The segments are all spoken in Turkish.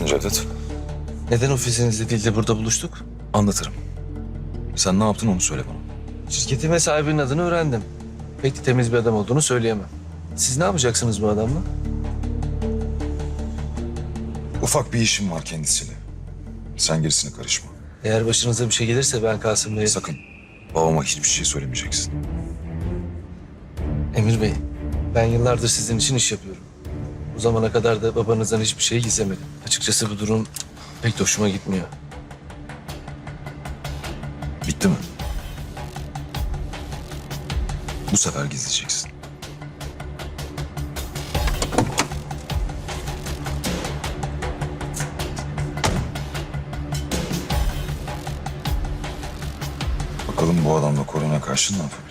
yaptın Cevdet? Neden ofisinizde değil de burada buluştuk? Anlatırım. Sen ne yaptın onu söyle bana. Şirketime sahibinin adını öğrendim. Pek de temiz bir adam olduğunu söyleyemem. Siz ne yapacaksınız bu adamla? Ufak bir işim var kendisiyle. Sen gerisine karışma. Eğer başınıza bir şey gelirse ben Kasım Bey'e... Sakın babama hiçbir şey söylemeyeceksin. Emir Bey, ben yıllardır sizin için iş yapıyorum. Bu zamana kadar da babanızdan hiçbir şey gizlemedim. Açıkçası bu durum pek de hoşuma gitmiyor. Bitti mi? Bu sefer gizleyeceksin. Bakalım bu adamla korona karşı ne yapabiliriz?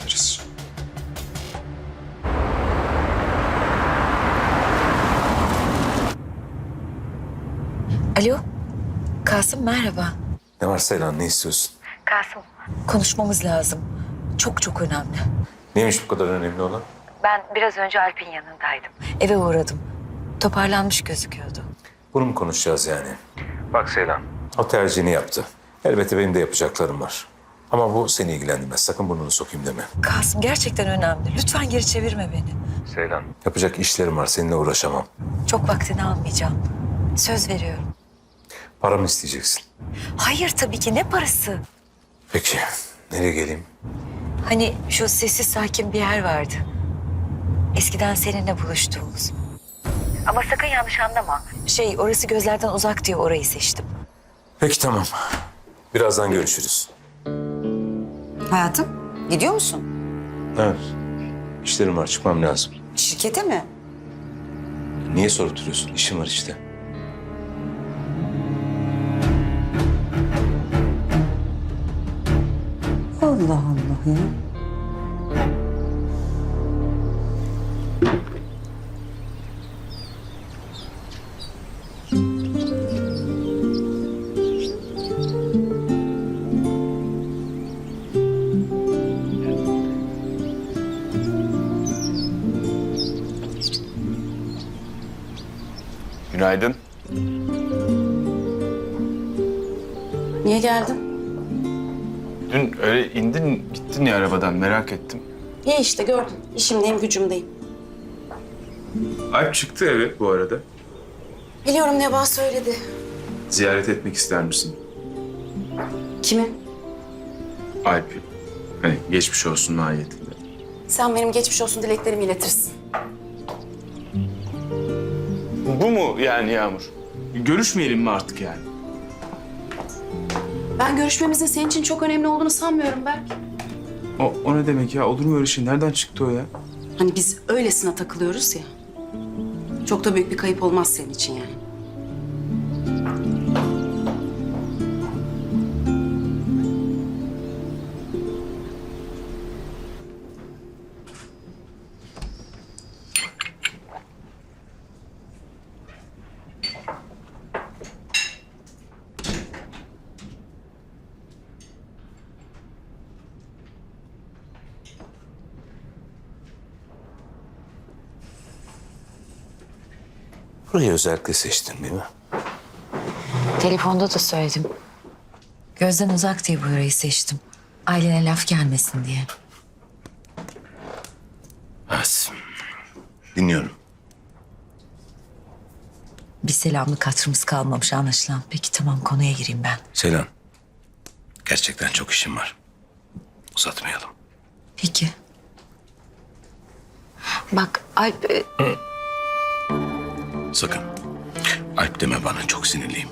Alo, Kasım merhaba. Ne var Seylan ne istiyorsun? Kasım. Konuşmamız lazım. Çok çok önemli. Neymiş bu kadar önemli olan? Ben biraz önce Alp'in yanındaydım. Eve uğradım. Toparlanmış gözüküyordu. Bunu mu konuşacağız yani? Bak Seylan. O tercihini yaptı. Elbette benim de yapacaklarım var. Ama bu seni ilgilendirmez. Sakın burnunu sokayım deme. Kasım gerçekten önemli. Lütfen geri çevirme beni. Seylan. Yapacak işlerim var. Seninle uğraşamam. Çok vaktini almayacağım. Söz veriyorum. Paramı isteyeceksin. Hayır tabii ki ne parası? Peki. Nereye geleyim? Hani şu sessiz sakin bir yer vardı. Eskiden seninle buluştuğumuz. Ama sakın yanlış anlama. Şey orası gözlerden uzak diye orayı seçtim. Peki tamam. Birazdan görüşürüz. Hayatım, gidiyor musun? Evet. İşlerim var. Çıkmam lazım. Şirkete mi? Niye sorup duruyorsun? İşim var işte. Allah Allah ya. Günaydın. Niye geldin? Dün öyle indin gittin ya arabadan merak ettim. İyi işte gördün. İşimdeyim, gücümdeyim. Alp çıktı eve bu arada. Biliyorum Neba söyledi. Ziyaret etmek ister misin? Kimi? Alp'i. Hani geçmiş olsun mahiyetinde. Sen benim geçmiş olsun dileklerimi iletirsin. Bu mu yani Yağmur? Görüşmeyelim mi artık yani? Ben görüşmemizin senin için çok önemli olduğunu sanmıyorum Berk. O, o ne demek ya? Olur mu öyle şey? Nereden çıktı o ya? Hani biz öylesine takılıyoruz ya. Çok da büyük bir kayıp olmaz senin için yani. Burayı özellikle seçtin değil mi? Telefonda da söyledim. Gözden uzak diye bu orayı seçtim. Ailene laf gelmesin diye. Evet. Dinliyorum. Bir selamlık hatırımız kalmamış anlaşılan. Peki tamam konuya gireyim ben. Seylan. Gerçekten çok işim var. Uzatmayalım. Peki. Bak Alp... e, Sakın. Alp deme bana çok sinirliyim.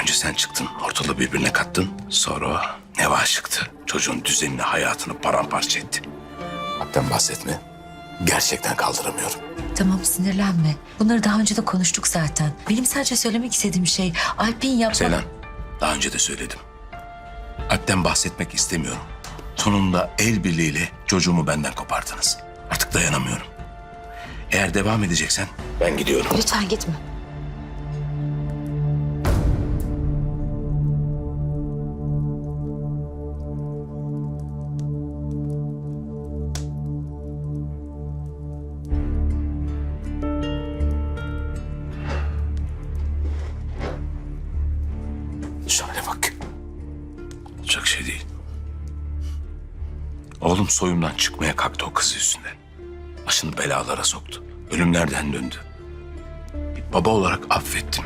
Önce sen çıktın, ortalığı birbirine kattın. Sonra o Neva çıktı. Çocuğun düzenini, hayatını paramparça etti. Alp'ten bahsetme. Gerçekten kaldıramıyorum. Tamam sinirlenme. Bunları daha önce de konuştuk zaten. Benim sadece söylemek istediğim şey Alp'in yapma... Seylan, daha önce de söyledim. Alp'ten bahsetmek istemiyorum. Sonunda el birliğiyle çocuğumu benden kopardınız. Artık dayanamıyorum. Eğer devam edeceksen ben gidiyorum. Lütfen gitme. Şöyle bak. Olacak şey değil. Oğlum soyumdan çıkmaya kalktı o kız yüzünden. Başını belalara soktu. Ölümlerden döndü. Bir baba olarak affettim.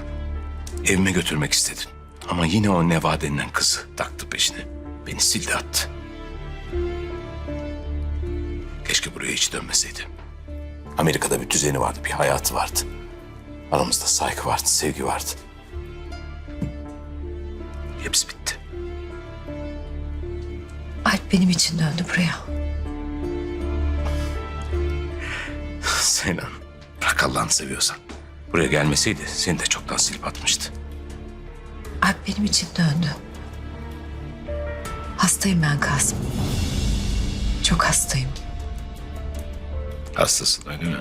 Evime götürmek istedim. Ama yine o Neva denilen kızı taktı peşine. Beni sildi attı. Keşke buraya hiç dönmeseydi. Amerika'da bir düzeni vardı, bir hayatı vardı. Aramızda saygı vardı, sevgi vardı. Hepsi bitti. Alp benim için döndü buraya. Seylan, bırak Allah'ını seviyorsan. Buraya gelmeseydi seni de çoktan silip atmıştı. Alp benim için döndü. Hastayım ben Kasım. Çok hastayım. Hastasın öyle mi?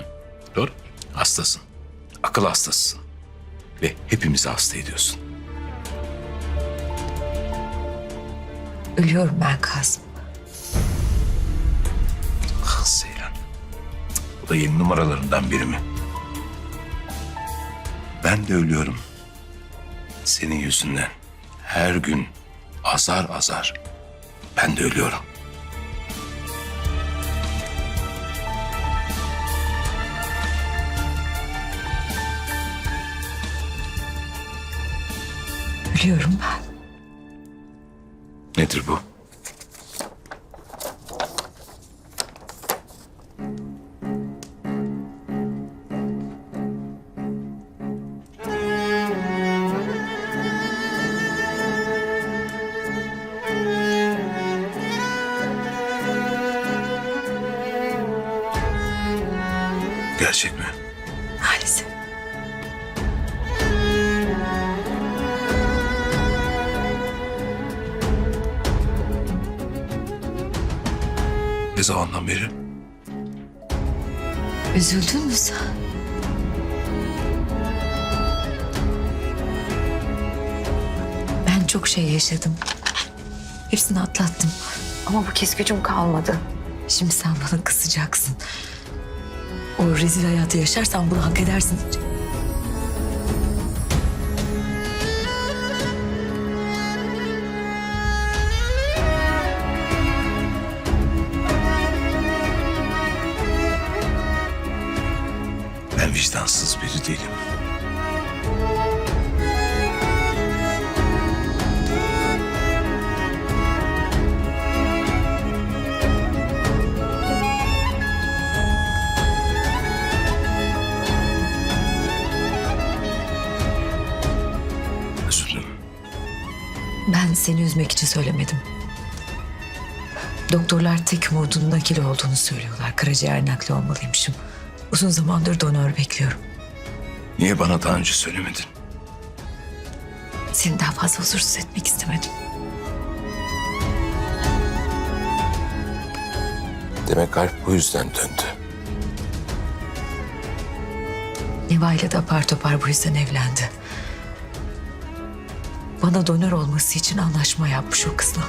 Doğru. Hastasın. Akıl hastasısın. Ve hepimizi hasta ediyorsun. Ölüyorum ben Kasım. Bu da yeni numaralarından biri mi? Ben de ölüyorum. Senin yüzünden. Her gün azar azar. Ben de ölüyorum. Ölüyorum ben. Nedir bu? Gerçek mi? Maalesef. Ne zamandan beri? Üzüldün mü sen? Ben çok şey yaşadım. Hepsini atlattım. Ama bu kez gücüm kalmadı. Şimdi sen bana kısacaksın. O rezil hayatı yaşarsan bunu hak edersin. Ben vicdansız biri değilim. Seni üzmek için söylemedim. Doktorlar tek umudun nakil olduğunu söylüyorlar. Karaciğer nakli olmalıymışım. Uzun zamandır donör bekliyorum. Niye bana daha önce söylemedin? Seni daha fazla huzursuz etmek istemedim. Demek kalp bu yüzden döndü. Neva ile de apar topar bu yüzden evlendi. Bana donör olması için anlaşma yapmış o kızla.